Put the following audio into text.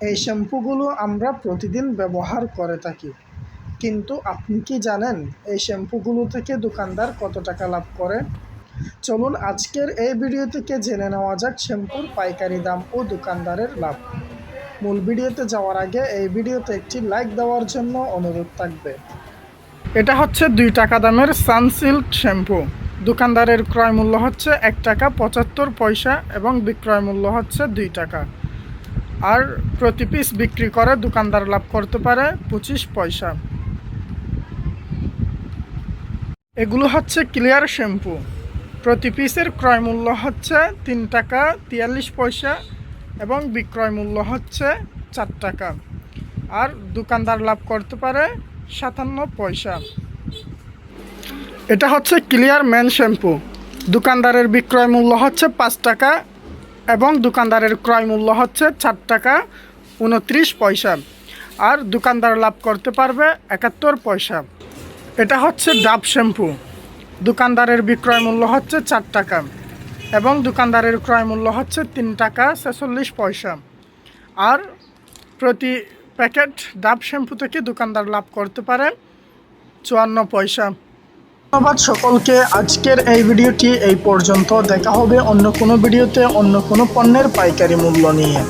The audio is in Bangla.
এই শ্যাম্পুগুলো আমরা প্রতিদিন ব্যবহার করে থাকি। কিন্তু আপনি কি জানেন এই শ্যাম্পুগুলো থেকে দোকানদার কত টাকা লাভ করে? চলুন আজকের এই ভিডিও থেকে জেনে নেওয়া যাক শ্যাম্পুর পাইকারি দাম ও দোকানদারের লাভ। মূল ভিডিওতে যাওয়ার আগে এই ভিডিওতে একটি লাইক দেওয়ার জন্য অনুরোধ থাকবে। এটা হচ্ছে দুই টাকা দামের সানসিল্ক শ্যাম্পু। দোকানদারের ক্রয় মূল্য হচ্ছে এক টাকা পঁচাত্তর পয়সা এবং বিক্রয় মূল্য হচ্ছে দুই টাকা। আর প্রতি পিস বিক্রি করে দোকানদার লাভ করতে পারে পঁচিশ পয়সা। এগুলো হচ্ছে ক্লিয়ার শ্যাম্পু প্রতি পিসের ক্রয় মূল্য হচ্ছে তিন টাকা তিয়াল্লিশ পয়সা এবং বিক্রয় মূল্য হচ্ছে চার টাকা। আর দোকানদার লাভ করতে পারে সাতান্ন পয়সা। এটা হচ্ছে ক্লিয়ার ম্যান শ্যাম্পু দোকানদারের বিক্রয় মূল্য হচ্ছে পাঁচ টাকা এবং দোকানদারের ক্রয় মূল্য হচ্ছে চার টাকা উনত্রিশ পয়সা। আর দোকানদার লাভ করতে পারবে একাত্তর পয়সা। এটা হচ্ছে ডাব শ্যাম্পু। দোকানদারের বিক্রয় মূল্য হচ্ছে চার টাকা এবং দোকানদারের ক্রয় মূল্য হচ্ছে তিন টাকা ছেচল্লিশ পয়সা। আর প্রতি প্যাকেট ডাব শ্যাম্পু থেকে দোকানদার লাভ করতে পারে চুয়ান্ন পয়সা। ধন্যবাদ সকলকে। আজকের এই ভিডিওটি এই পর্যন্ত। দেখা হবে অন্য কোনো ভিডিওতে অন্য কোনো পণ্যের পাইকারি মূল্য নিয়ে।